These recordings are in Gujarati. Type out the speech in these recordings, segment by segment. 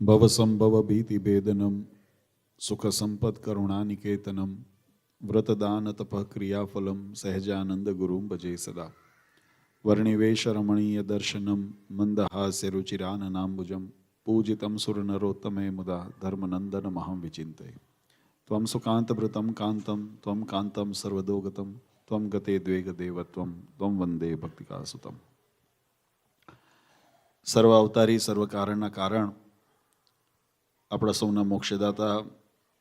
ભવસંભવ ભીતિભેદનમ સુખ સંપદ કરુણાનિકેતનમ વ્રતદાન તપ ક્રિયાફલમ સહજાનંદ ગુરુમ ભજે સદા વર્ણિવેશ રમણીય દર્શનમ મંદહાસ્ય રુચિરાનનાંબુજમ પૂજિતમ સુરનરોત્તમે મુદા ધર્મનંદનમહં વિચિંતે ત્વમ સુકાંતભૃતમ કાંતમ ત્વં કાંતમ સર્વદોગતમ ત્વં ગતે દ્વેગદેવત્વમ ત્વં વંદે ભક્તિકાસુતમ સર્વ અવતારી સર્વ કારણ આપણા સૌના મોક્ષદાતા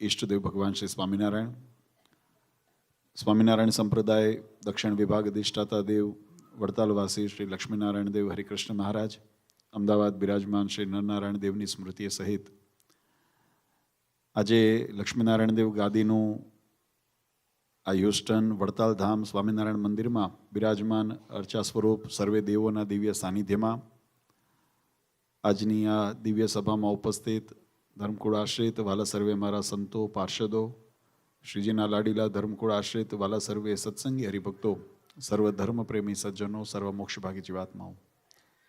ઈષ્ટદેવ ભગવાન શ્રી સ્વામિનારાયણ. સ્વામિનારાયણ સંપ્રદાય દક્ષિણ વિભાગ અધિષ્ઠાતા દેવ, વડતાલવાસી શ્રી લક્ષ્મીનારાયણ દેવ, હરિકૃષ્ણ મહારાજ, અમદાવાદ બિરાજમાન શ્રી નરનારાયણ દેવની સ્મૃતિ સહિત. આજે લક્ષ્મીનારાયણ દેવ ગાદીનું આ હ્યુસ્ટન, વડતાલ ધામ, સ્વામિનારાયણ મંદિરમાં બિરાજમાન અર્ચા સ્વરૂપ સર્વે દેવોના દિવ્ય સાનિધ્યમાં આજની આ દિવ્ય સભામાં ઉપસ્થિત ધર્મકુળ આશ્રિત, વાલા સર્વે મારા સંતો, પાર્ષદો. શ્રીજીના લાડીલા ધર્મકુળ આશ્રિત, વાલા સર્વે સત્સંગી, હરિભક્તો. સર્વ ધર્મ પ્રેમી સજ્જનો, સર્વ મોક્ષભાગી જીવાત્માઓ.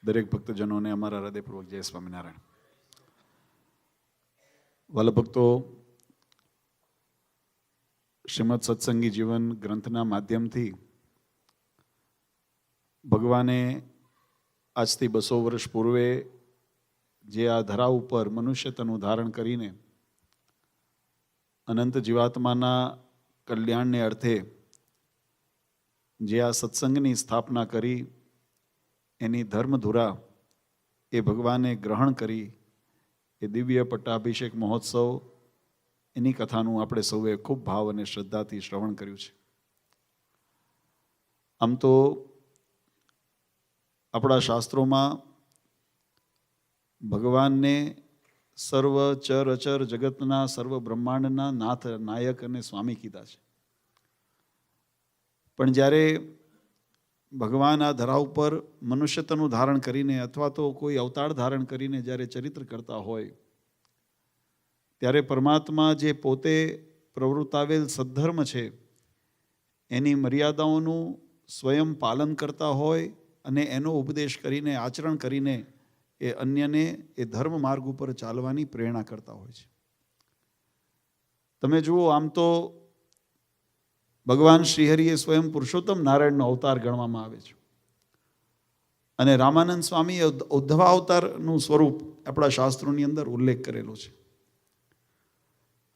દરેક ભક્તજનોને અમારા હૃદયપૂર્વક જય સ્વામિનારાયણ. વાલા ભક્તો, શ્રીમદ સત્સંગી જીવન ગ્રંથના માધ્યમથી ભગવાને આજથી બસો વર્ષ પૂર્વે જે આ ધરા ઉપર મનુષ્ય તનું ધારણ કરીને અનંત જીવાત્માના કલ્યાણને અર્થે જે આ સત્સંગની સ્થાપના કરી, એની ધર્મધુરા એ ભગવાને ગ્રહણ કરી, એ દિવ્ય પટ્ટાભિષેક મહોત્સવ, એની કથાનું આપણે સૌએ ખૂબ ભાવ અને શ્રદ્ધાથી શ્રવણ કર્યું છે. આમ તો આપણા શાસ્ત્રોમાં ભગવાનને સર્વ ચર અચર જગતના, સર્વ બ્રહ્માંડના નાથ, નાયક અને સ્વામી કીધા છે. પણ જ્યારે ભગવાન આ ધરા ઉપર મનુષ્યત્વનું ધારણ કરીને અથવા તો કોઈ અવતાર ધારણ કરીને જ્યારે ચરિત્ર કરતા હોય, ત્યારે પરમાત્મા જે પોતે પ્રવૃત્તાવેલ સદ્ધર્મ છે, એની મર્યાદાઓનું સ્વયં પાલન કરતા હોય અને એનો ઉપદેશ કરીને, આચરણ કરીને એ અન્યને એ ધર્મ માર્ગ ઉપર ચાલવાની પ્રેરણા કરતા હોય છે. તમે જુઓ, આમ તો ભગવાન શ્રીહરિએ સ્વયં પુરુષોત્તમ નારાયણનો અવતાર ગણવામાં આવે છે. અને રામાનંદ સ્વામીએ ઉદ્ધવ અવતારનું સ્વરૂપ આપણા શાસ્ત્રોની અંદર ઉલ્લેખ કરેલો છે.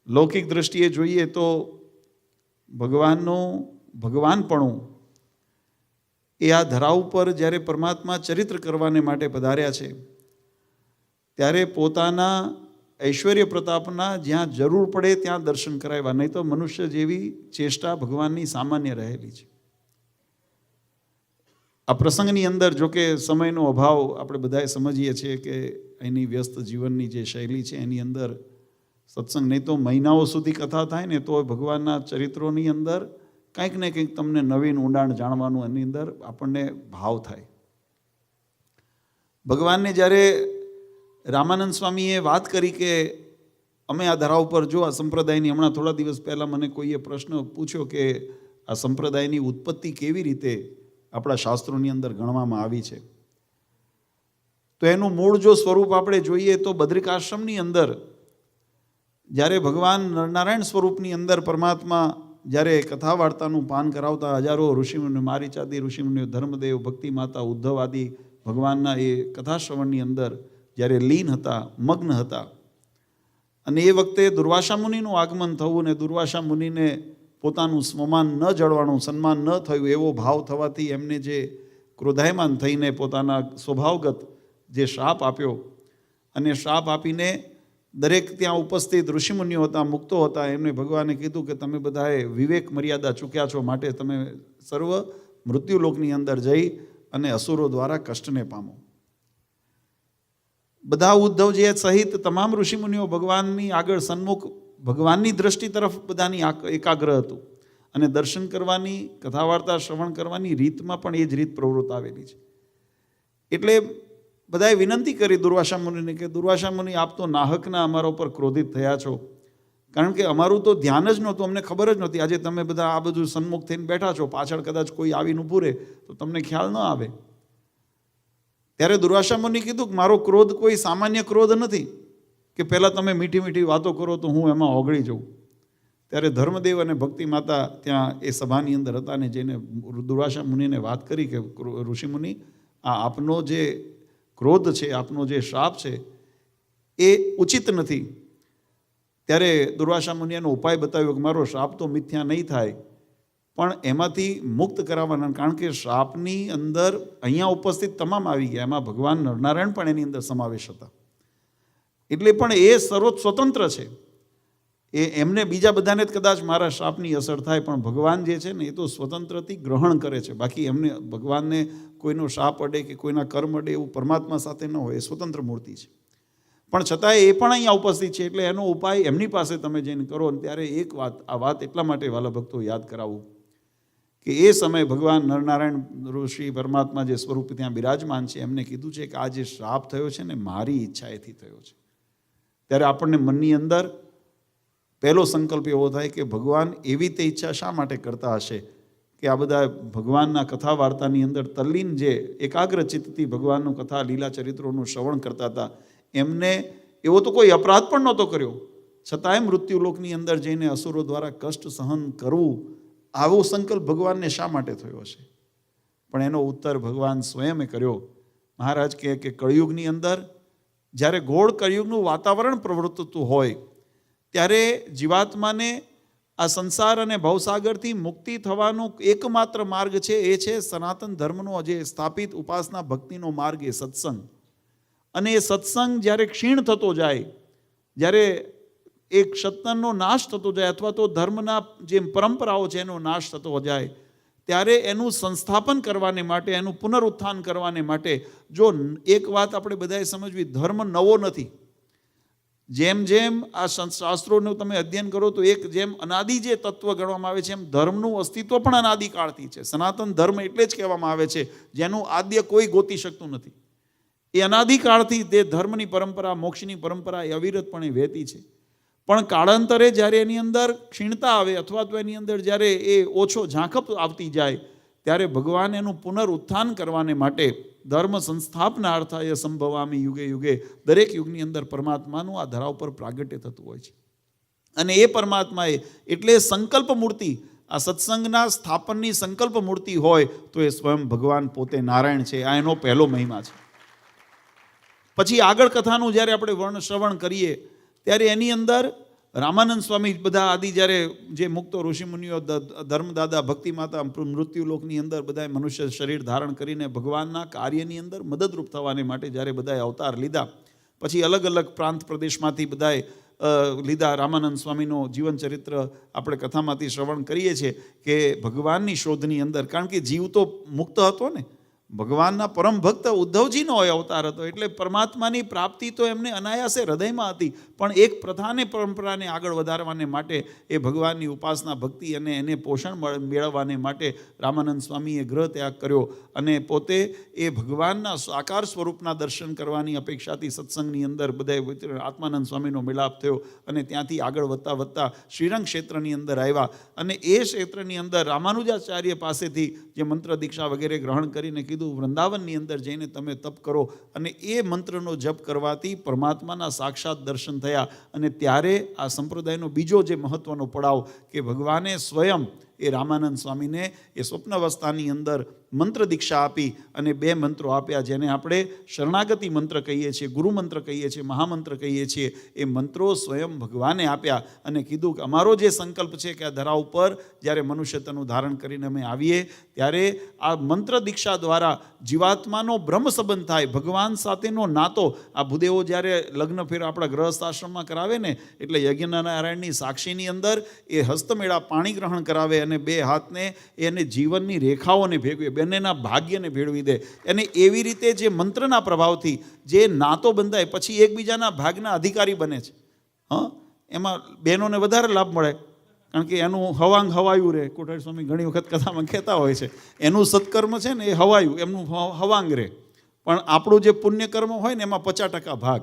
લૌકિક દ્રષ્ટિએ જોઈએ તો ભગવાનનું, ભગવાનપણું એ આ ધરા ઉપર જ્યારે પરમાત્મા ચરિત્ર કરવાને માટે પધાર્યા છે ત્યારે પોતાના ઐશ્વર્ય પ્રતાપના જ્યાં જરૂર પડે ત્યાં દર્શન કરાવ્યા. નહીં તો મનુષ્ય જેવી ચેષ્ટા ભગવાનની સામાન્ય રહેલી છે. આ પ્રસંગની અંદર જો કે સમયનો અભાવ આપણે બધાએ સમજીએ છીએ કે એની વ્યસ્ત જીવનની જે શૈલી છે એની અંદર સત્સંગ નહીં તો મહિનાઓ સુધી કથા થાય ને તો ભગવાનના ચરિત્રોની અંદર કંઈક ને કંઈક તમને નવીન ઊંડાણ જાણવાનું એની અંદર આપણને ભાવ થાય. ભગવાનને જ્યારે રામાનંદ સ્વામીએ વાત કરી કે અમે આ ધરા ઉપર જો આ સંપ્રદાયની હમણાં થોડા દિવસ પહેલાં મને કોઈએ પ્રશ્ન પૂછ્યો કે આ સંપ્રદાયની ઉત્પત્તિ કેવી રીતે આપણા શાસ્ત્રોની અંદર ગણવામાં આવી છે. તો એનું મૂળ જો સ્વરૂપ આપણે જોઈએ તો બદ્રિકાશ્રમની અંદર જ્યારે ભગવાન નરનારાયણ સ્વરૂપની અંદર પરમાત્મા જ્યારે કથા વાર્તાનું પાન કરાવતા હજારો ઋષિમુનિ મારીચાદી ઋષિમુનિઓ, ધર્મદેવ ભક્તિ માતા ઉદ્ધવ આદિ ભગવાનના એ કથા શ્રવણની અંદર જ્યારે લીન હતા, મગ્ન હતા. અને એ વખતે દુર્વાસા મુનિનું આગમન થવું ને દુર્વાસા મુનિને પોતાનું સ્મમાન ન જળવાનું, સન્માન ન થયું, એવો ભાવ થવાથી એમને જે ક્રોધાયમાન થઈને પોતાના સ્વભાવગત જે શ્રાપ આપ્યો અને શ્રાપ આપીને દરેક ત્યાં ઉપસ્થિત ઋષિમુનિઓ હતા, મુક્તો હતા, એમને ભગવાને કીધું કે તમે બધાએ વિવેક મર્યાદા ચૂક્યા છો, માટે તમે સર્વ મૃત્યુલોકની અંદર જઈ અને અસુરો દ્વારા કષ્ટને પામો. બધા ઉદ્ધવજી સહિત તમામ ઋષિમુનિઓ ભગવાનની આગળ સન્મુખ, ભગવાનની દ્રષ્ટિ તરફ બધાની એકાગ્ર હતું. અને દર્શન કરવાની કથા વાર્તા શ્રવણ કરવાની રીતમાં પણ એ જ રીત પ્રવૃત્ત આવેલી છે. એટલે બધાએ વિનંતી કરી દુર્વાસા મુનિને કે, દુર્વાસા મુનિ, આપ તો નાહકના અમારા ઉપર ક્રોધિત થયા છો. કારણ કે અમારું તો ધ્યાન જ નહોતું, અમને ખબર જ નહોતી. આજે તમે બધા આ બધું સન્મુખ થઈને બેઠા છો. પાછળ કદાચ કોઈ આવીને ઊભું રહે, તો તમને ખ્યાલ ન આવે. ત્યારે દુર્વાસા મુનિ કીધું કે મારો ક્રોધ કોઈ સામાન્ય ક્રોધ નથી, કે પહેલાં તમે મીઠી મીઠી વાતો કરો તો હું એમાં ઓગળી જાઉં. ત્યારે ધર્મદેવ અને ભક્તિ માતા ત્યાં એ સભાની અંદર હતા ને જેને દુર્વાસા મુનિને વાત કરી કે ઋષિમુનિ આ આપનો જે ક્રોધ છે, આપનો જે શ્રાપ છે, એ ઉચિત નથી. ત્યારે દુર્વાસા મુનિ એનો ઉપાય બતાવ્યો કે મારો શ્રાપ તો મિથ્યા નહીં થાય. પણ એમાંથી મુક્ત કરાવવાના, કારણ કે શ્રાપની અંદર અહીંયા ઉપસ્થિત તમામ આવી ગયા. એમાં ભગવાન નરનારાયણ પણ એની અંદર સમાવેશ હતા. એટલે પણ એ સર્વોચ્ચ સ્વતંત્ર છે. એ એમને બીજા બધાને જ કદાચ મારા શ્રાપની અસર થાય, પણ ભગવાન જે છે ને એ તો સ્વતંત્રથી ગ્રહણ કરે છે. બાકી એમને ભગવાનને કોઈનો શાપ અડે કે કોઈના કર્મ અડે એવું પરમાત્મા સાથે ન હોય, એ સ્વતંત્ર મૂર્તિ છે. પણ છતાંય એ પણ અહીંયા ઉપસ્થિત છે, એટલે એનો ઉપાય એમની પાસે તમે જઈને કરો ત્યારે એક વાત, આ વાત એટલા માટે વાલા ભક્તો યાદ કરાવું. કે એ સમયે ભગવાન નરનારાયણ ઋષિ પરમાત્મા જે સ્વરૂપ ત્યાં બિરાજમાન છે, એમને કીધું છે કે આ જે શ્રાપ થયો છે ને, મારી ઈચ્છાએથી થયો છે. ત્યારે આપણને મનની અંદર પહેલો સંકલ્પ એવો થાય કે ભગવાન એવી તે ઈચ્છા શા માટે કરતા હશે કે આ બધા ભગવાનના કથા વાર્તાની અંદર તલ્લીન જે એકાગ્ર ચિત્તથી ભગવાનનું કથા, લીલા ચરિત્રોનું શ્રવણ કરતા હતા, એમને એવો તો કોઈ અપરાધ પણ નહોતો કર્યો. છતાંય મૃત્યુલોકની અંદર જઈને અસુરો દ્વારા કષ્ટ સહન કરવું આવો સંકલ્પ ભગવાનને શા માટે થયો હશે પણ એનો ઉત્તર ભગવાન સ્વયંએ કર્યો. મહારાજ કહે કે કળિયુગની અંદર જ્યારે ગોળ કળિયુગનું વાતાવરણ પ્રવર્તતું હોય, ત્યારે જીવાત્માને આ સંસાર અને ભવસાગરથી મુક્તિ થવાનો એકમાત્ર માર્ગ છે, એ છે સનાતન ધર્મનો જે સ્થાપિત ઉપાસના ભક્તિનો માર્ગ, એ સત્સંગ. અને એ સત્સંગ જ્યારે ક્ષીણ થતો જાય, જ્યારે એક સત્તનનો નાશ થતો જાય અથવા તો ધર્મના જે પરંપરાઓ છે એનો નાશ થતો જાય, ત્યારે એનું સંસ્થાપન કરવાને માટે, એનું પુનરુત્થાન કરવાને માટે જો એક વાત આપણે બધાએ સમજવી, ધર્મ નવો નથી. જેમ જેમ આ શાસ્ત્રોનું તમે અધ્યયન કરો તો એક જેમ અનાદિ જે તત્વ ગણવામાં આવે છે એમ ધર્મનું અસ્તિત્વ પણ અનાદિકાળથી છે. સનાતન ધર્મ એટલે જ કહેવામાં આવે છે, જેનું આદ્ય કોઈ ગોતી શકતું નથી. એ અનાદિકાળથી તે ધર્મની પરંપરા, મોક્ષની પરંપરા એ અવિરતપણે વહેતી છે. પણ કાળાંતરે જ્યારે એની અંદર ક્ષીણતા આવે અથવા તો એની અંદર જ્યારે એ ઓછો ઝાંખપ આવતી જાય, ત્યારે ભગવાન એનું પુનરુત્થાન કરવાને માટે ધર્મ સંસ્થાપના અર્થાય સંભવામી યુગે યુગે દરેક યુગની અંદર પરમાત્માનું આ ધરા ઉપર પ્રાગટ્ય થતું હોય છે. અને એ પરમાત્માએ એટલે સંકલ્પ મૂર્તિ, આ સત્સંગના સ્થાપનની સંકલ્પ મૂર્તિ હોય તો એ સ્વયં ભગવાન પોતે નારાયણ છે, આ એનો પહેલો મહિમા છે. પછી આગળ કથાનું જ્યારે આપણે વર્ણ શ્રવણ કરીએ ત્યારે એની અંદર રામાનંદ સ્વામી બધા આદિ જ્યારે જે મુક્તો ઋષિમુનિઓ ધર્મદાદા ભક્તિ માતા મૃત્યુલોકની અંદર બધાએ મનુષ્ય શરીર ધારણ કરીને ભગવાનના કાર્યની અંદર મદદરૂપ થવાને માટે જ્યારે બધાએ અવતાર લીધા, પછી અલગ અલગ પ્રાંત પ્રદેશમાંથી બધાએ લીધા રામાનંદ સ્વામીનો જીવન ચરિત્ર આપણે કથામાંથી શ્રવણ કરીએ છીએ કે ભગવાનની શોધની અંદર, કારણ કે જીવ તો મુક્ત હતો ને ભગવાનના પરમ ભક્ત ઉદ્ધવજીનો હોય અવતાર હતો. એટલે પરમાત્માની પ્રાપ્તિ તો એમને અનાયાસે હૃદયમાં હતી, પણ એક પ્રથાને પરંપરાને આગળ વધારવાને માટે એ ભગવાનની ઉપાસના ભક્તિ અને એને પોષણ મેળવવાને માટે રામાનંદ સ્વામીએ ગ્રહ ત્યાગ કર્યો અને પોતે એ ભગવાનના સાકાર સ્વરૂપના દર્શન કરવાની અપેક્ષાથી સત્સંગની અંદર બધા આત્માનંદ સ્વામીનો મિલાપ થયો અને ત્યાંથી આગળ વધતા વધતા શ્રીરંગ ક્ષેત્રની અંદર આવ્યા અને એ ક્ષેત્રની અંદર રામાનુજાચાર્ય પાસેથી જે મંત્ર દીક્ષા વગેરે ગ્રહણ કરીને કીધું વૃંદાવનની અંદર જઈને તમે તપ કરો અને એ મંત્રનો જપ કરવાથી પરમાત્માના સાક્ષાત દર્શન થયા. અને ત્યારે આ સંપ્રદાયનો બીજો જે મહત્વનો પડાવ કે ભગવાને સ્વયં એ રામાનંદ સ્વામીને એ સ્વપ્નવસ્થાની અંદર મંત્ર દીક્ષા આપી અને બે મંત્રો આપ્યા, જેને આપણે શરણાગતિ મંત્ર કહીએ છીએ, ગુરુ મંત્ર કહીએ છીએ, મહામંત્ર કહીએ છીએ. એ મંત્રો સ્વયં ભગવાને આપ્યા અને કીધું કે અમારો જે સંકલ્પ છે કે આ ધરા ઉપર જ્યારે મનુષ્યતનું ધારણ કરીને અમે આવીએ, ત્યારે આ મંત્ર દીક્ષા દ્વારા જીવાત્માનો બ્રહ્મ સંબંધ થાય, ભગવાન સાથેનો નાતો. આ ભૂદેવો જ્યારે લગ્ન ફેર આપણા ગ્રહસ્થ આશ્રમમાં કરાવે ને, એટલે યજ્ઞનારાયણની સાક્ષીની અંદર એ હસ્તમેળા પાણી ગ્રહણ કરાવે અને બે હાથને એને જીવનની રેખાઓને ભેગવે, બંનેના ભાગ્યને ભેળવી દે. અને એવી રીતે જે મંત્રના પ્રભાવથી જે નાતો બંધાય, પછી એકબીજાના ભાગના અધિકારી બને છે. હં? એમાં બહેનોને વધારે લાભ મળે. કારણ કે એનું હવાંગ હવાયું રહે કોઠારી સ્વામી ઘણી વખત કથામાં કહેતા હોય છે. એનું સત્કર્મ છે ને એ હવાયું, એમનું હવાંગ રહે પણ આપણું જે પુણ્યકર્મ હોય ને એમાં પચાસ ટકા ભાગ.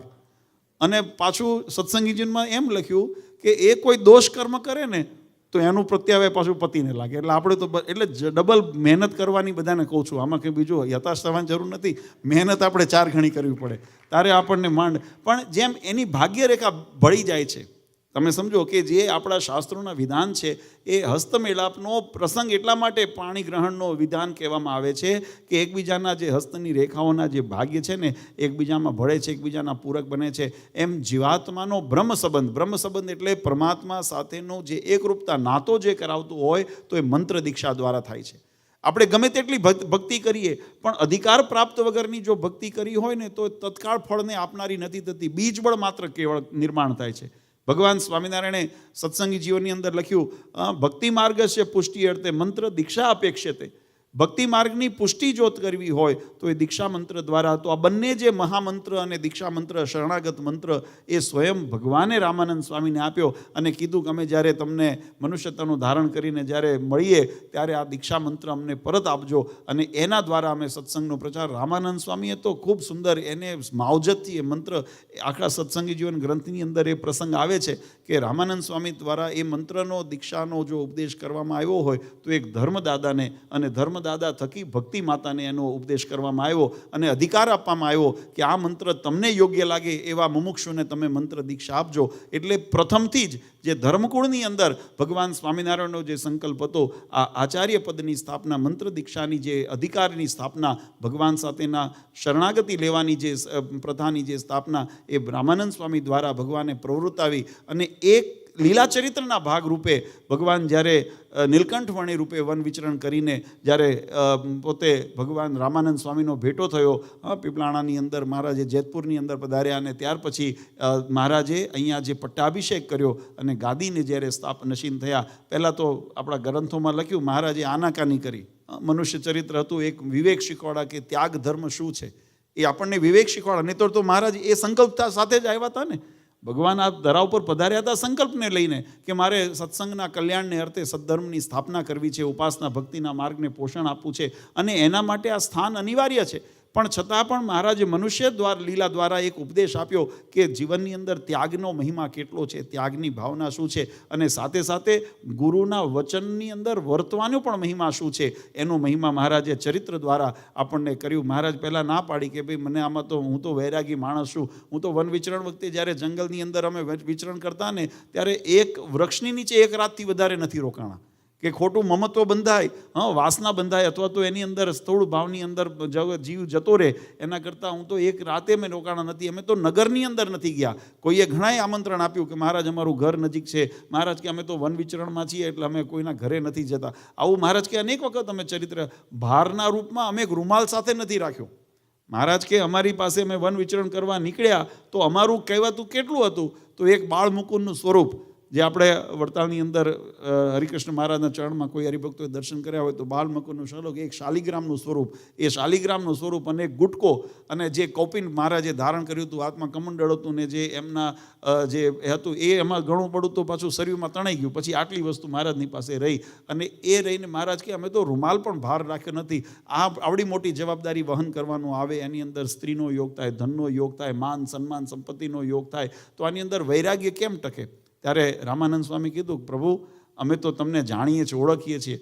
અને પાછું સત્સંગીજીનમાં એમ લખ્યું કે એ કોઈ દોષ કર્મ કરે ને તો એનું પ્રત્યાવે પાછું પતિને લાગે. એટલે આપણે તો એટલે ડબલ મહેનત કરવાની બધાને કહું છું. આમાં કંઈ બીજું હતાશ થવાની જરૂર નથી. મહેનત આપણે ચાર ઘણી કરવી પડે. તારે આપણને માંડ. પણ જેમ એની ભાગ્યરેખા ભળી જાય છે તમે સમજો કે જે આપણા શાસ્ત્રોના વિધાન છે, એ હસ્તમેલાપનો પ્રસંગ એટલા માટે પાણી ગ્રહણનો વિધાન કહેવામાં આવે છે કે એકબીજાના જે હસ્તની રેખાઓના જે ભાગ્ય છે ને, એકબીજામાં ભળે છે, એકબીજાના પૂરક બને છે, એમ જીવાત્માનો બ્રહ્મ સંબંધ બ્રહ્મ સંબંધ એટલે પરમાત્મા સાથેનો જે એકરૂપતા નાતો જે કરાવતું હોય, તો એ મંત્ર દીક્ષા દ્વારા થાય છે. આપણે ગમે તેટલી ભક્ત- કરીએ, પણ અધિકાર પ્રાપ્ત વગરની જો ભક્તિ કરી હોય ને, તો તત્કાળ ફળને આપનારી નથી થતી. બીજબળ માત્ર કેવળ નિર્માણ થાય છે. ભગવાન સ્વામિનારાયણે સત્સંગી જીવનની અંદર લખ્યું ભક્તિ માર્ગ છે પુષ્ટિ અર્થે મંત્ર દીક્ષા અપેક્ષતે ભક્તિ માર્ગની પુષ્ટિ જોત કરવી હોય તો એ દીક્ષા મંત્ર દ્વારા, તો આ બંને જે મહામંત્ર અને દીક્ષા મંત્ર, શરણાગત મંત્ર, એ સ્વયં ભગવાને રામાનંદ સ્વામીને આપ્યો અને કીધું કે અમે જ્યારે તમને મનુષ્યતાનું ધારણ કરીને જ્યારે મળીએ, ત્યારે આ દીક્ષા મંત્ર અમને પરત આપજો. અને એના દ્વારા અમે સત્સંગનો પ્રચાર, રામાનંદ સ્વામીએ તો ખૂબ સુંદર એને માવજતથી એ મંત્ર, આખા સત્સંગી જીવન ગ્રંથની અંદર એ પ્રસંગ આવે છે કે રામાનંદ સ્વામી દ્વારા એ મંત્રનો, દીક્ષાનો જો ઉપદેશ કરવામાં આવ્યો હોય, તો એક ધર્મદાદાને અને ધર્મદાદા થકી ભક્તિ માતાને એનો ઉપદેશ કરવામાં આવ્યો અને અધિકાર આપવામાં આવ્યો કે આ મંત્ર તમને યોગ્ય લાગે એવા મુમુક્ષુને તમે મંત્ર દીક્ષા આપજો. એટલે પ્રથમથી જ જે ધર્મકુળની અંદર ભગવાન સ્વામિનારાયણનો જે સંકલ્પ હતો, આ આચાર્ય પદની સ્થાપના, મંત્ર દીક્ષાની જે અધિકારની સ્થાપના, ભગવાન સાથેના શરણાગતિ લેવાની જે પ્રથાની જે સ્થાપના એ રામાનંદ સ્વામી દ્વારા ભગવાને પ્રવૃત્તાવી અને એક લીલા ચરિત્રના ભાગ રૂપે ભગવાન જ્યારે નીલકંઠવાણી નીલકંઠ વણી રૂપે વન વિચરણ કરીને જ્યારે પોતે ભગવાન રામાનંદ સ્વામીનો ભેટો થયો અ, પીપલાણાની અંદર મહારાજે જેતપુરની અંદર પધાર્યા અને ત્યાર પછી મહારાજે અહીંયા જે પટ્ટાભિષેક કર્યો અને ગાદીને જ્યારે સ્થાપ નશીન થયા પહેલાં તો આપણા ગ્રંથોમાં લખ્યું મહારાજે આનાકાની કરી. મનુષ્ય ચરિત્ર હતું એક વિવેક શીખવાડા કે ત્યાગ ધર્મ શું છે? એ આપણને વિવેક શીખવાડા નહીં તો મહારાજ એ સંકલ્પતા સાથે જ આવ્યા હતા ને? ભગવાન આ ધરા ઉપર પધાર્યા હતા સંકલ્પને લઈને કે મારે સત્સંગના કલ્યાણને અર્થે સદ્ધર્મની સ્થાપના કરવી છે, ઉપાસના ભક્તિના માર્ગને પોષણ આપવું છે અને એના માટે આ સ્થાન અનિવાર્ય છે. પણ છતાં પણ મહારાજે મનુષ્ય દ્વારા લીલા દ્વારા એક ઉપદેશ આપ્યો કે જીવનની અંદર ત્યાગનો મહિમા કેટલો છે, ત્યાગની ભાવના શું છે અને સાથે સાથે ગુરુના વચનની અંદર વર્તવાનો પણ મહિમા શું છે, એનો મહિમા મહારાજે ચરિત્ર દ્વારા આપણને કર્યું. મહારાજ પહેલાં ના પાડી કે ભાઈ મને આમાં તો હું તો વૈરાગી માણસ છું. હું તો વન વિચરણ વખતે જ્યારે જંગલની અંદર અમે વિચરણ કરતા ને ત્યારે એક વૃક્ષની નીચે એક રાતથી વધારે નથી રોકાણા. કે ખોટું મમત્વ બંધાય, હા, વાસના બંધાય અથવા તો એની અંદર સ્થૂળ ભાવની અંદર જીવ જતો રહે, એના કરતાં હું તો એક રાતે મેં રોકાણા નથી. અમે તો નગરની અંદર નથી ગયા. કોઈએ ઘણાય આમંત્રણ આપ્યું કે મહારાજ અમારું ઘર નજીક છે. મહારાજ કે અમે તો વન વિચરણમાં છીએ એટલે અમે કોઈના ઘરે નથી જતા. આવું મહારાજ કે અનેક વખત અમે ચરિત્ર, ભારના રૂપમાં અમે એક રૂમાલ સાથે નથી રાખ્યો. મહારાજ કે અમારી પાસે અમે વન વિચરણ કરવા નીકળ્યા તો અમારું કહેવાતું કેટલું હતું? તો એક બાળ મુકુંદનું સ્વરૂપ. જે આપણે વડતાલની અંદર હરિકૃષ્ણ મહારાજના ચરણમાં કોઈ હરિભક્તોએ દર્શન કર્યા હોય તો બાલ મુકુંદનું શ્લોક એક શાલિગ્રામનું સ્વરૂપ. એ શાલિગ્રામનું સ્વરૂપ અને ગુટકો અને જે કૌપિન મહારાજે ધારણ કર્યું હતું, આત્મા કમંડળ હતું ને જે એમના જે હતું એ એમાં ઘણું પડું તો પાછું શરીરમાં તણાઈ ગયું. પછી આટલી વસ્તુ મહારાજની પાસે રહી અને એ રહીને મહારાજ કે, અમે તો રૂમાલ પણ ભાર રાખ્યો નથી. આ આવડી મોટી જવાબદારી વહન કરવાનું આવે. એની અંદર સ્ત્રીનો યોગ થાય, ધનનો યોગ થાય, માન, સન્માન, સંપત્તિનો યોગ થાય. તો આની અંદર વૈરાગ્ય કેમ ટકે? ત્યારે રામાનંદ સ્વામી કીધું પ્રભુ અમે તો તમને જાણીએ છીએ ઓળખીએ છીએ.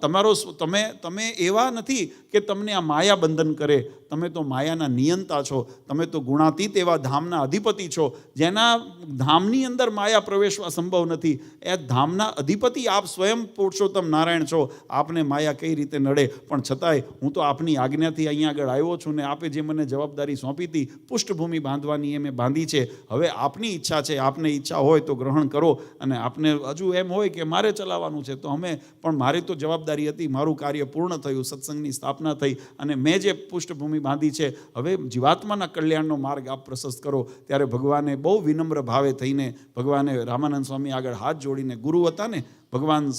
તમારો તમે તમે એવા નથી કે તમને આ માયા બંધન કરે. તમે તો માયાના નિયંતા છો. તમે તો ગુણાતીત એવા ધામના અધિપતિ છો. જેના ધામની અંદર માયા પ્રવેશવા સંભવ નથી. એ ધામના અધિપતિ આપ સ્વયં પુરુષોત્તમ નારાયણ છો. આપને માયા કઈ રીતે નડે? પણ છતાંય હું તો આપની આજ્ઞાથી અહીંયા આગળ આવ્યો છું ને આપે જે મને જવાબદારી સોંપી હતી પુષ્ઠભૂમિ બાંધવાની એ મેં બાંધી છે. હવે આપની ઈચ્છા છે, આપને ઈચ્છા હોય તો ગ્રહણ કરો. અને આપને હજુ એમ હોય કે મારે ચલાવવાનું છે, તો અમે, પણ મારે તો જવાબદારી હતી, મારું કાર્ય પૂર્ણ થયું, સત્સંગની સ્થાપના થઈ અને મેં જે પૃષ્ઠભૂમિ બાંધી છે, હવે જીવાત્માના કલ્યાણનો માર્ગ આપ પ્રશસ્ત કરો. ત્યારે ભગવાને બહુ વિનમ્ર ભાવે થઈને ભગવાને રામાનંદ સ્વામી આગળ હાથ જોડીને ગુરુ હતા ને, ભગવાન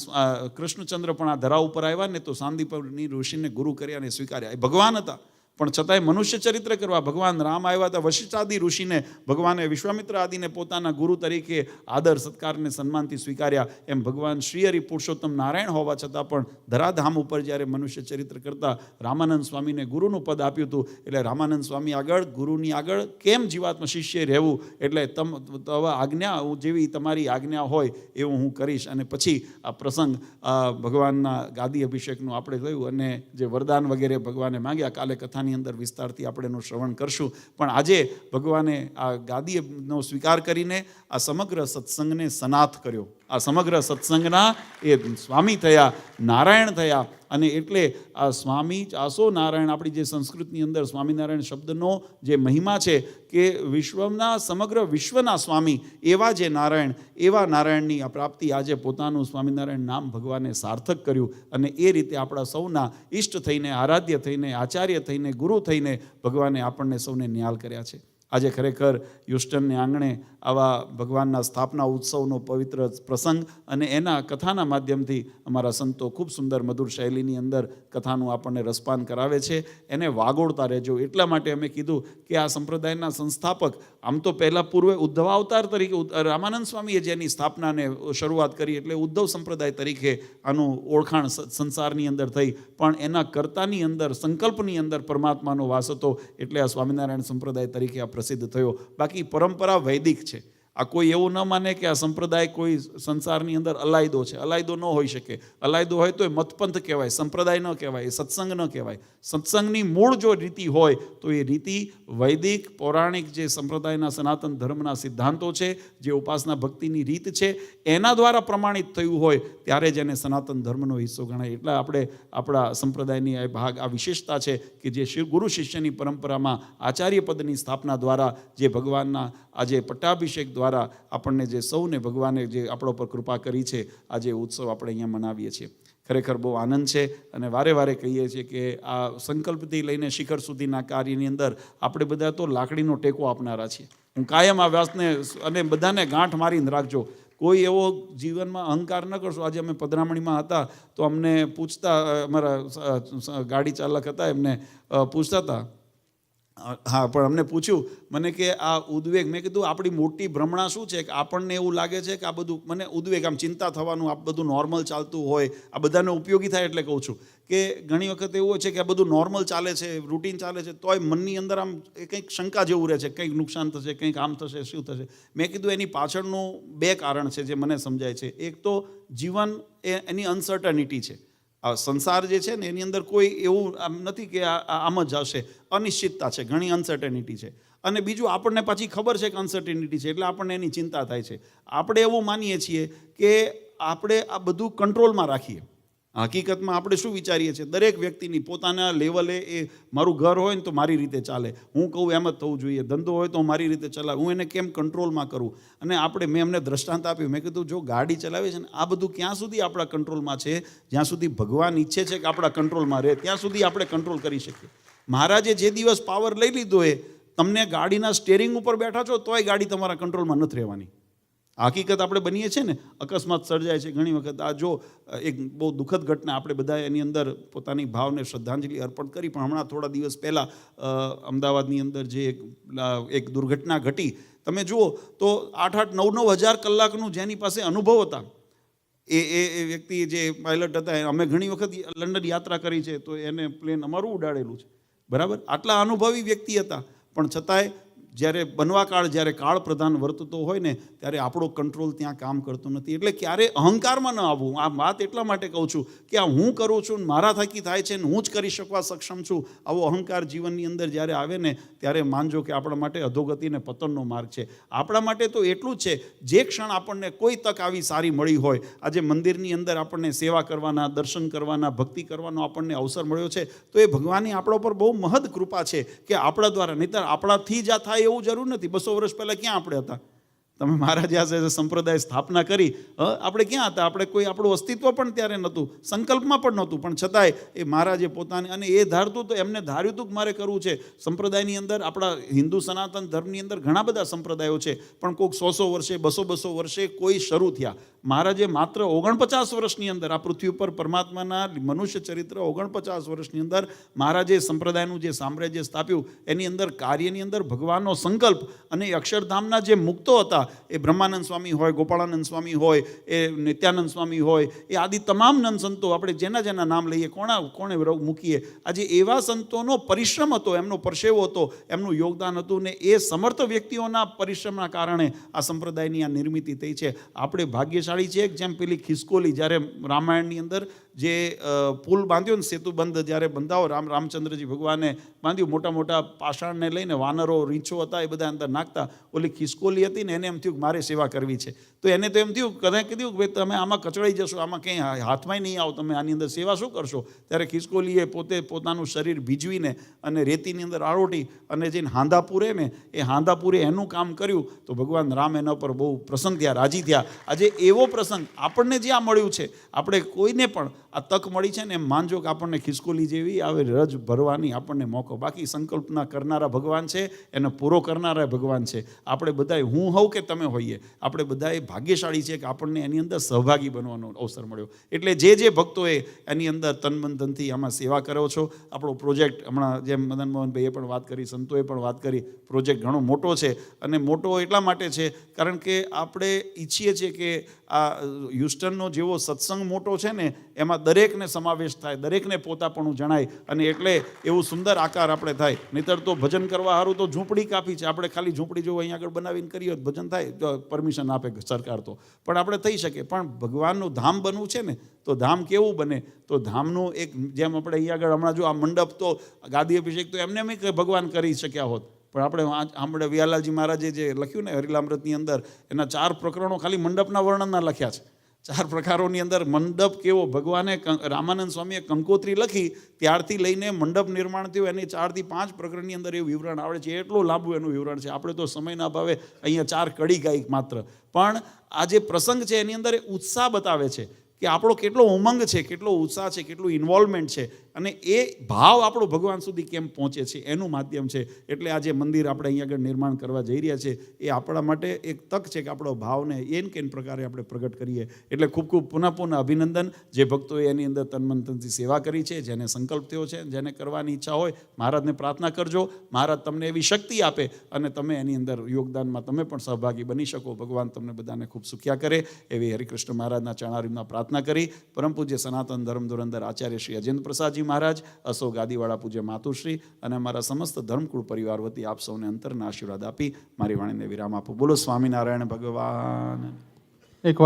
કૃષ્ણચંદ્ર પણ આ ધરા ઉપર આવ્યા ને તો સાંદીપની ઋષિને ગુરુ કર્યા અને સ્વીકાર્યા. એ ભગવાન હતા. પણ છતાંય મનુષ્ય ચરિત્ર કરવા ભગવાન રામ આવ્યા હતા. વશિષ્ઠાદિ ઋષિને ભગવાને વિશ્વામિત્ર આદિને પોતાના ગુરુ તરીકે આદર, સત્કારને સન્માનથી સ્વીકાર્યા. એમ ભગવાન શ્રી હરિ પુરુષોત્તમ નારાયણ હોવા છતાં પણ ધરાધામ ઉપર જ્યારે મનુષ્ય ચરિત્ર કરતા રામાનંદ સ્વામીને ગુરુનું પદ આપ્યું હતું, એટલે રામાનંદ સ્વામી આગળ, ગુરુની આગળ કેમ જીવાત્મ શિષ્ય રહેવું? એટલે તમ આજ્ઞા જેવી તમારી આજ્ઞા હોય એવું હું કરીશ. અને પછી આ પ્રસંગ ભગવાનના ગાદી અભિષેકનું આપણે થયું અને જે વરદાન વગેરે ભગવાને માંગ્યા, કાલે કથાની અંદર વિસ્તારથી આપણે એનું શ્રવણ કરશું. પણ આજે ભગવાને આ ગાદીનો સ્વીકાર કરીને આ સમગ્ર સત્સંગને સનાથ કર્યો. આ સમગ્ર સત્સંગના એ સ્વામી થયા, નારાયણ થયા અને એટલે આ સ્વામી ચાસો નારાયણ આપણી જે સંસ્કૃતની અંદર સ્વામિનારાયણ શબ્દનો જે મહિમા છે કે વિશ્વના, સમગ્ર વિશ્વના સ્વામી એવા જે નારાયણ, એવા નારાયણની આ પ્રાપ્તિ આજે પોતાનું સ્વામિનારાયણ નામ ભગવાને સાર્થક કર્યું અને એ રીતે આપણા સૌના ઈષ્ટ થઈને, આરાધ્ય થઈને, આચાર્ય થઈને, ગુરુ થઈને ભગવાને આપણને સૌને ન્યાલ કર્યા છે. આજે ખરેખર યુસ્ટનને આંગણે આવા ભગવાનના સ્થાપના ઉત્સવનો પવિત્ર પ્રસંગ અને એના કથાના માધ્યમથી અમારા સંતો ખૂબ સુંદર મધુર શૈલીની અંદર કથાનું આપણને રસપાન કરાવે છે. એને વાગોળતા રહેજો. એટલા માટે અમે કીધું કે આ સંપ્રદાયના સંસ્થાપક, આમ તો પહેલાં પૂર્વે ઉદ્ધવ અવતાર તરીકે રામાનંદ સ્વામીએ જેની સ્થાપનાને શરૂઆત કરી એટલે ઉદ્ધવ સંપ્રદાય તરીકે આનું ઓળખાણ સંસારની અંદર થઈ. પણ એના કર્તાની અંદર, સંકલ્પની અંદર પરમાત્માનો વાસ હતો એટલે આ સ્વામિનારાયણ સંપ્રદાય તરીકે આ પ્રસિદ્ધ થયો. બાકી પરંપરા વૈદિક છે. આ કોઈ એવું ન માને કે આ સંપ્રદાય કોઈ સંસારની અંદર અલાયદો છે. અલાયદો ન હોઈ શકે. અલાયદો હોય તો એ મતપંથ કહેવાય, સંપ્રદાય ન કહેવાય, એ સત્સંગ ન કહેવાય. સત્સંગની મૂળ જો રીતિ હોય, તો એ રીતિ વૈદિક, પૌરાણિક જે સંપ્રદાયના સનાતન ધર્મના સિદ્ધાંતો છે, જે ઉપાસના ભક્તિની રીત છે, એના દ્વારા પ્રમાણિત થયું હોય, ત્યારે જ એને સનાતન ધર્મનો હિસ્સો ગણાય. એટલે આપણે આપણા સંપ્રદાયની આ ભાગ, આ વિશેષતા છે કે જે ગુરુ શિષ્યની પરંપરામાં આચાર્ય પદની સ્થાપના દ્વારા જે ભગવાનના આજે પટ્ટાભિષેક દ્વારા આપણને જે સૌને ભગવાને જે આપણા પર કૃપા કરી છે આજે ઉત્સવ આપણે અહીંયા મનાવીએ છીએ. ખરેખર બહુ આનંદ છે અને વારે વારે કહીએ છીએ કે આ સંકલ્પથી લઈને શિખર સુધીના કાર્યની અંદર આપણે બધા તો લાકડીનો ટેકો આપનારા છીએ. હું કાયમ આ વ્યાસને અને બધાને ગાંઠ મારીને રાખજો. કોઈ એવો જીવનમાં અહંકાર ન કરશો. આજે અમે પધરામણીમાં હતા તો અમને પૂછતા અમારા ગાડી ચાલક હતા એમને પૂછતા હતા હા, પણ અમને પૂછ્યું, મને કે આ ઉદ્વેગ, મેં કીધું, આપણી મોટી ભ્રમણા શું છે? કે આપણને એવું લાગે છે કે આ બધું, મને ઉદ્વેગ, આમ ચિંતા થવાનું, આ બધું નોર્મલ ચાલતું હોય, આ બધાને ઉપયોગી થાય એટલે કહું છું. કે ઘણી વખત એવું છે કે આ બધું નોર્મલ ચાલે છે રૂટીન ચાલે છે, તોય મનની અંદર આમ કંઈક શંકા જેવું રહે છે, કંઈક નુકસાન થશે, કંઈક આમ થશે, શું થશે. મેં કીધું, એની પાછળનું બે કારણ છે જે મને સમજાય છે. એક તો જીવન એ, એની અનસર્ટનિટી છે. આ સંસાર જે છે ને, એની અંદર કોઈ એવું આમ નથી કે આમ જ હશે. અનિશ્ચિતતા છે, ઘણી અનસર્ટેનિટી છે. અને બીજું આપણને પાછી ખબર છે કે અનસર્ટેનિટી છે, એટલે આપણને એની ચિંતા થાય છે. આપણે એવું માનીએ છીએ કે આપણે આ બધું કંટ્રોલમાં રાખીએ. હકીકતમાં આપણે શું વિચારીએ છીએ? દરેક વ્યક્તિની પોતાના લેવલે એ મારું ઘર હોય ને તો મારી રીતે ચાલે. હું કહું એમ જ થવું જોઈએ. ધંધો હોય તો મારી રીતે ચલાવું. હું એને કેમ કંટ્રોલમાં કરું? અને આપણે મેં એમને દ્રષ્ટાંત આપ્યું. મેં કીધું, જો ગાડી ચલાવે છે ને, આ બધું ક્યાં સુધી આપણા કંટ્રોલમાં છે? જ્યાં સુધી ભગવાન ઈચ્છે છે કે આપણા કંટ્રોલમાં રહે, ત્યાં સુધી આપણે કંટ્રોલ કરી શકીએ. મહારાજે જે દિવસ પાવર લઈ લીધો એ, તમને ગાડીના સ્ટેરિંગ ઉપર બેઠા છો, તોય ગાડી તમારા કંટ્રોલમાં નથી રહેવાની. હકીકત આપણે બનીએ છીએ ને, અકસ્માત સર્જાય છે ઘણી વખત. આ જો એક બહુ દુઃખદ ઘટના આપણે બધા એની અંદર પોતાની ભાવને શ્રદ્ધાંજલિ અર્પણ કરી, પણ હમણાં થોડા દિવસ પહેલાં અમદાવાદની અંદર જે એક દુર્ઘટના ઘટી. તમે જુઓ, તો આઠ આઠ નવ નવ હજાર કલાકનું જેની પાસે અનુભવ હતા. એ એ એ વ્યક્તિ જે પાયલટ હતા અમે ઘણી વખત લંડન યાત્રા કરી છે, તો એને પ્લેન અમારું ઉડાડેલું છે. બરાબર? આટલા અનુભવી વ્યક્તિ હતા. પણ છતાંય જ્યારે બનવા કાળ જ્યારે કાળ પ્રધાન વર્તતો હોય ને, ત્યારે આપણો કંટ્રોલ ત્યાં કામ કરતો નથી. એટલે ક્યારે અહંકારમાં ન આવવું. આ વાત એટલા માટે કહું છું કે આ હું કરું છું મારા થકી થાય છે ને હું જ કરી શકવા સક્ષમ છું, આવો અહંકાર જીવનની અંદર જ્યારે આવે ને, ત્યારે માનજો કે આપણા માટે અધોગતિ ને પતનનો માર્ગ છે. આપણા માટે તો એટલું જ છે, જે ક્ષણ આપણને કોઈ તક આવી સારી મળી હોય, આજે મંદિરની અંદર આપણને સેવા કરવાના, દર્શન કરવાના, ભક્તિ કરવાનો આપણને અવસર મળ્યો છે, તો એ ભગવાનની આપણા ઉપર બહુ મહદ કૃપા છે કે આપણા દ્વારા, નહીતર આપણાથી જ આ થાય એવું જરૂર નથી. બસો વર્ષ પહેલાં ક્યાં આપણે હતા? તમે મહારાજે આ સંપ્રદાય સ્થાપના કરી. હ, આપણે ક્યાં હતા? આપણે કોઈ આપણું અસ્તિત્વ પણ ત્યારે નહોતું. સંકલ્પમાં પણ નહોતું. પણ છતાંય એ મહારાજે પોતાની અને એ ધારતું તો એમને ધાર્યું હતું કે મારે કરવું છે. સંપ્રદાયની અંદર આપણા હિન્દુ સનાતન ધર્મની અંદર ઘણા બધા સંપ્રદાયો છે. પણ કોઈક સો સો વર્ષે બસો બસો વર્ષે કોઈ શરૂ થયા. મહારાજે માત્ર ઓગણપચાસ વર્ષની અંદર, આ પૃથ્વી ઉપર પરમાત્માના મનુષ્ય ચરિત્ર ઓગણપચાસ વર્ષની અંદર મહારાજે સંપ્રદાયનું જે સામ્રાજ્ય સ્થાપ્યું, એની અંદર કાર્યની અંદર ભગવાનનો સંકલ્પ અને અક્ષરધામના જે મુક્તો હતા, એ બ્રહ્માનંદ સ્વામી હોય, ગોપાળાનંદ સ્વામી હોય, એ નિત્યાનંદ સ્વામી હોય, એ આદિ તમામ નંદ સંતો આપણે જેના જેના નામ લઈએ, કોણા, કોણે મૂકીએ, આજે એવા સંતોનો પરિશ્રમ હતો, એમનો પરસેવો હતો, એમનું યોગદાન હતું ને એ સમર્થ વ્યક્તિઓના પરિશ્રમના કારણે આ સંપ્રદાયની આ નિર્મિતિ થઈ છે. આપણે ભાગ્યશાળી છીએ છે જેમ પેલી ખિસકોલી જ્યારે રામાયણની અંદર જે પુલ બાંધ્યો ને સેતુબંધ જ્યારે બંધાવો, રામ, રામચંદ્રજી ભગવાને બાંધ્યું, મોટા મોટા પાષાણને લઈને વાનરો, રીંછો હતા, એ બધા અંદર નાખતા. ઓલી ખિસકોલી હતી ને એને એમ થયું કે મારે સેવા કરવી છે. તો એને તો એમ થયું, કદાચ કીધું કે ભાઈ તમે આમાં કચડાઈ જશો, આમાં હા- હાથમાંય નહીં આવો, તમે આની અંદર સેવા શું કરશો? ત્યારે ખિસકોલીએ પોતે પોતાનું શરીર ભીજવીને અને રેતીની અંદર આરોટી અને જઈને હાંધાપુરે ને એ હાંધાપુરે એનું કામ કર્યું. તો ભગવાન રામ એના પર બહુ પ્રસન્ન થયા, રાજી થયા. આજે એવો પ્રસંગ આપણને જે આ મળ્યું છે, આપણે કોઈને પણ આ તક મળી છે ને એમ માનજો કે આપણને ખિસકોલી જેવી આવે રજ ભરવાની આપણને મોકો. બાકી સંકલ્પના કરનારા ભગવાન છે, એને પૂરો કરનારા ભગવાન છે. આપણે બધાએ હું હોઉં કે તમે હોઈએ? આપણે બધાએ ભાગ્યશાળી છે કે આપણને એની અંદર સહભાગી બનવાનો અવસર મળ્યો. એટલે જે જે ભક્તોએ એની અંદર તન ધનથી આમાં સેવા કરો છો, આપણો પ્રોજેક્ટ હમણાં જેમ મદન મોહનભાઈએ પણ વાત કરી, સંતોએ પણ વાત કરી, પ્રોજેક્ટ ઘણો મોટો છે. અને મોટો એટલા માટે છે કારણ કે આપણે ઈચ્છીએ છીએ કે આ હ્યુસ્ટનનો જેવો સત્સંગ મોટો છે ને, એમાં દરેકને સમાવેશ થાય, દરેકને પોતાપણું જણાય અને એટલે એવું સુંદર આકાર આપણે થાય. નહીતર તો ભજન કરવા સારું તો ઝૂંપડી કાપી છે. આપણે ખાલી ઝૂંપડી જો અહીંયા આગળ બનાવીને કરીએ તો ભજન થાય પરમિશન આપે સરકાર તો. પણ આપણે થઈ શકે. પણ ભગવાનનું ધામ બનવું છે ને, તો ધામ કેવું બને? તો ધામનું એક જેમ આપણે અહીંયા આગળ હમણાં જો આ મંડપ તો, ગાદી અભિષેક તો એમને એમ ભગવાન કરી શક્યા હોત. પણ આપણે આમડે આપણે મહારાજે જે લખ્યું ને હરિલામૃતની અંદર, એના ચાર પ્રકરણો ખાલી મંડપના વર્ણનના લખ્યા છે. ચાર પ્રકારોની અંદર મંડપ કેવો? ભગવાને રામાનંદ સ્વામીએ કંકોત્રી લખી, ત્યારથી લઈને મંડપ નિર્માણ થયું, એની ચારથી પાંચ પ્રકરણની અંદર એવું વિવરણ આવડે છે. એટલું લાંબુ એનું વિવરણ છે. આપણે તો સમયના અભાવે અહીંયા ચાર કડી ગાઈ માત્ર. પણ આ જે પ્રસંગ છે, એની અંદર એ ઉત્સાહ બતાવે છે. કે આપણો કેટલો ઉમંગ છે, કેટલો ઉત્સાહ છે, કેટલું ઇન્વોલ્વમેન્ટ છે અને એ ભાવ આપણો ભગવાન સુધી કેમ પહોંચે છે, એનું માધ્યમ છે. એટલે આ જે મંદિર આપણે અહીંયા આગળ નિર્માણ કરવા જઈ રહ્યા છે, એ આપણા માટે એક તક છે કે આપણો ભાવને એન કેન પ્રકારે આપણે પ્રગટ કરીએ. એટલે ખૂબ ખૂબ પુનઃ પુનઃ અભિનંદન. જે ભક્તોએ એની અંદર તનમંતનથી સેવા કરી છે, જેને સંકલ્પ થયો છે, જેને કરવાની ઈચ્છા હોય, મહારાજને પ્રાર્થના કરજો. મહારાજ તમને એવી શક્તિ આપે અને તમે એની અંદર યોગદાનમાં તમે પણ સહભાગી બની શકો. ભગવાન તમને બધાને ખૂબ સુખ્યા કરે. એવી હરિકૃષ્ણ મહારાજના ચણારીમના પ્રાર્થના કરી. પરમ પૂજ્ય સનાતન ધર્મ ધુરંધર આચાર્ય શ્રી અજેન્દ્ર પ્રસાદજી મહારાજ, અશોક ગાદીવાળા પૂજ્ય માતુશ્રી અને અમારા સમસ્ત ધર્મકુળ પરિવાર વતી આપ સૌને અંતરના આશીર્વાદ આપી મારી વાણીને વિરામ આપો. બોલો સ્વામિનારાયણ ભગવાન.